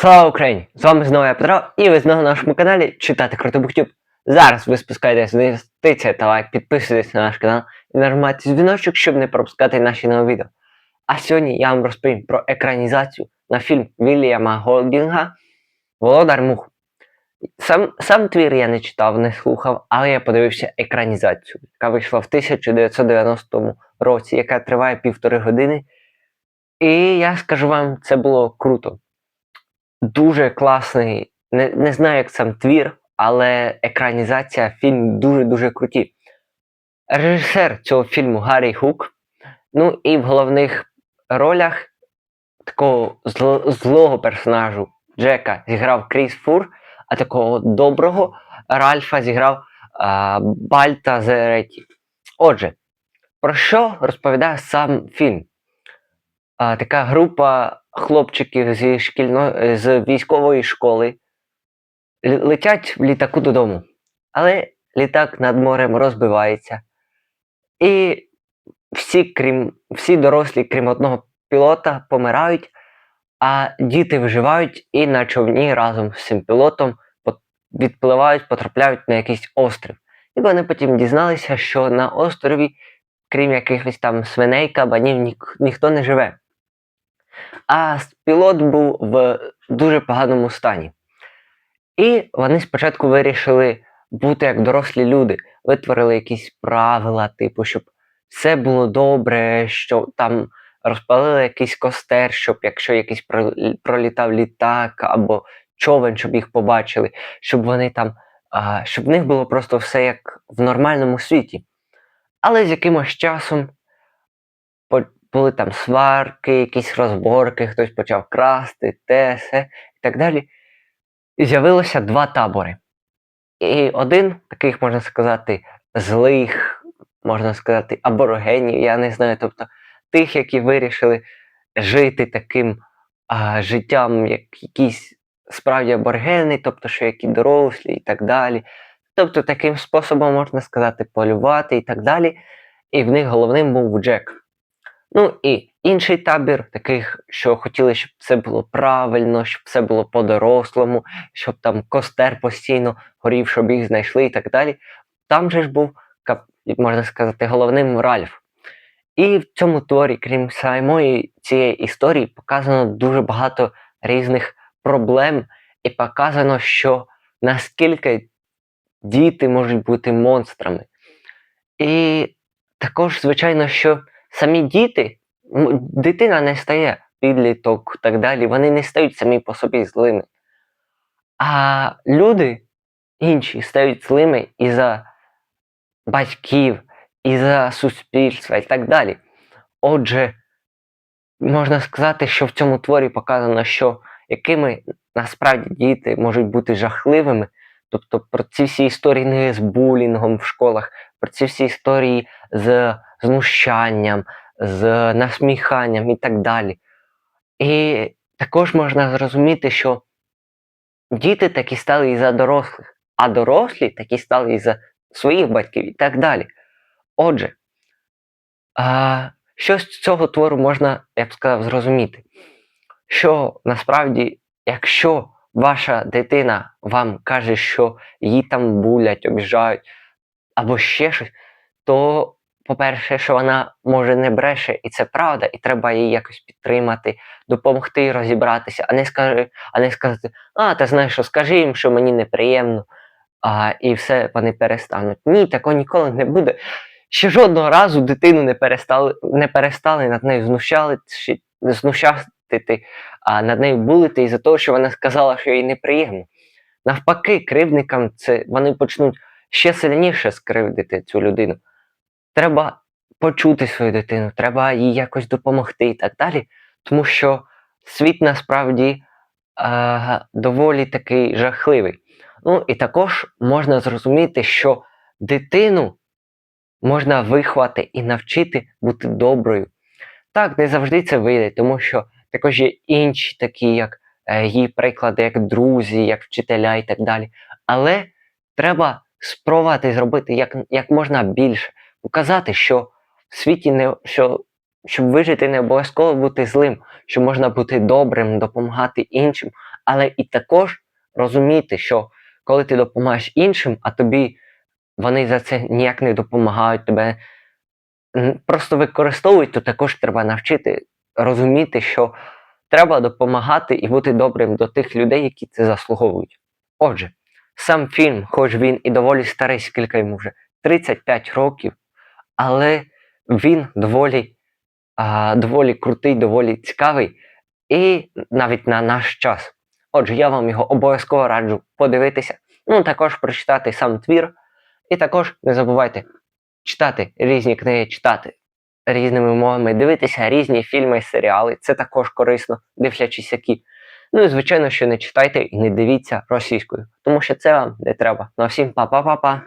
Слава Україні! З вами знову я Петро, і ви знову на нашому каналі Читати Круто Буктюб. Зараз ви спускаєтесь в інвестиція та лайк, підписуйтесь на наш канал і нажимайте дзвіночок, щоб не пропускати наші нові відео. А сьогодні я вам розповім про екранізацію на фільм Вільяма Голдінга Володар Мух. Сам, сам твір я не читав, не слухав, але я подивився екранізацію, яка вийшла в 1990 році, яка триває півтори години. І я скажу вам, це було круто дуже класний. Не, не знаю, як сам твір, але екранізація фільм дуже-дуже круті. Режисер цього фільму Гаррі Хук. Ну і в головних ролях такого зл- злого персонажу Джека зіграв Кріс Фур, а такого доброго Ральфа зіграв а, Бальта Зереті. Отже, про що розповідає сам фільм? А, така група хлопчиків зі шкільно... з військової школи летять в літаку додому. Але літак над морем розбивається. І всі, крім, всі дорослі, крім одного пілота, помирають, а діти виживають і на човні разом з цим пілотом відпливають, потрапляють на якийсь острів. І вони потім дізналися, що на острові, крім якихось там свиней, кабанів, нік- ніхто не живе. А пілот був в дуже поганому стані. І вони спочатку вирішили бути як дорослі люди, витворили якісь правила, типу, щоб все було добре, що там розпалили якийсь костер, щоб якщо якийсь пролітав літак або човен, щоб їх побачили, щоб вони там, а, щоб в них було просто все як в нормальному світі. Але з якимось часом були там сварки, якісь розборки, хтось почав красти, те, се і так далі. І з'явилося два табори. І один, таких, можна сказати, злих, можна сказати, аборигенів, я не знаю, тобто тих, які вирішили жити таким а, життям, як якісь справді аборигени, тобто, що які дорослі і так далі. Тобто таким способом можна сказати, полювати і так далі. І в них головним був Джек. Ну і інший табір, таких, що хотіли, щоб це було правильно, щоб все було по-дорослому, щоб там костер постійно горів, щоб їх знайшли і так далі. Там же ж був, можна сказати, головним Ральф. І в цьому творі, крім самої цієї історії, показано дуже багато різних проблем, і показано, що наскільки діти можуть бути монстрами. І також, звичайно, що самі діти, дитина не стає підліток і так далі, вони не стають самі по собі злими. А люди інші стають злими із-за батьків, із-за суспільства і так далі. Отже, можна сказати, що в цьому творі показано, що якими насправді діти можуть бути жахливими. Тобто про ці всі історії не з булінгом в школах, про ці всі історії з знущанням, з насміханням і так далі. І також можна зрозуміти, що діти такі стали із-за дорослих, а дорослі такі стали із-за своїх батьків і так далі. Отже, а, що з цього твору можна, я б сказав, зрозуміти? Що насправді, якщо ваша дитина вам каже, що її там булять, обіжають або ще щось, то, по-перше, що вона може не бреше, і це правда, і треба її якось підтримати, допомогти розібратися, а не, скажи, а не сказати, а, ти знаєш, що скажи їм, що мені неприємно, а, і все, вони перестануть. Ні, такого ніколи не буде. Ще жодного разу дитину не перестали, не перестали над нею знущали, знущати, а над нею булити із-за того, що вона сказала, що їй неприємно. Навпаки, кривдникам це вони почнуть ще сильніше скривдити цю людину. Треба почути свою дитину, треба їй якось допомогти і так далі. Тому що світ насправді е, доволі такий жахливий. Ну і також можна зрозуміти, що дитину можна виховати і навчити бути доброю. Так, не завжди це вийде, тому що також є інші, такі, як е, її приклади, як друзі, як вчителя і так далі. Але треба спробувати зробити як, як можна більше, показати, що в світі не що, щоб вижити, не обов'язково бути злим, що можна бути добрим, допомагати іншим, але і також розуміти, що коли ти допомагаєш іншим, а тобі вони за це ніяк не допомагають, тебе просто використовують, то також треба навчити розуміти, що треба допомагати і бути добрим до тих людей, які це заслуговують. Отже, сам фільм, хоч він і доволі старий, скільки йому вже 35 років, але він доволі, а, доволі крутий, доволі цікавий і навіть на наш час. Отже, я вам його обов'язково раджу подивитися, ну також прочитати сам твір. І також не забувайте читати різні книги, читати різними мовами, дивитися різні фільми, серіали. Це також корисно, дивлячись які. Ну і звичайно, що не читайте і не дивіться російською, тому що це вам не треба. Ну всім па-па-па-па!